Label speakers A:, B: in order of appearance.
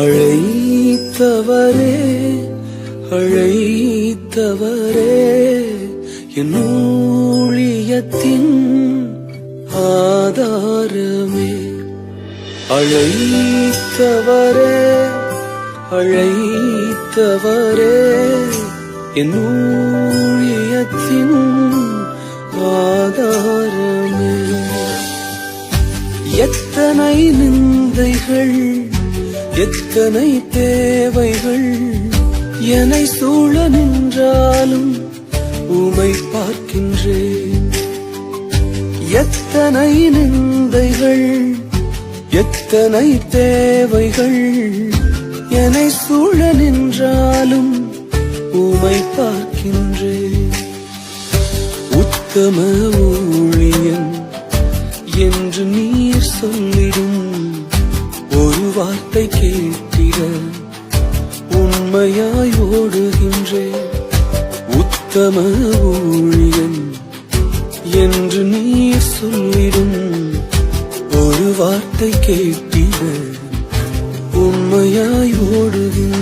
A: அழைத்தவரே அழைத்தவரே என் ஊழியத்தின் ஆதாரமே. அழைத்தவரே அழைத்தவரே என் ஊழியத்தின் ஆதாரமே. எத்தனை நிந்தைகள் எத்தனை தேவைகள் என்னை சூழ நின்றாலும் உமை பார்க்கின்றேன். எத்தனை நிந்தைகள் எத்தனை தேவைகள் என்னை சூழ நின்றாலும் உமை பார்க்கின்றேன். உத்தம ஊழி வார்த்தை கேட்டிட உண்மையாய் ஓடுகின்றேன் உத்தம ஊழியன் என்று நீ சொல்லிடும் ஒரு வார்த்தை கேட்டிட உண்மையாய் ஓடுகின்ற.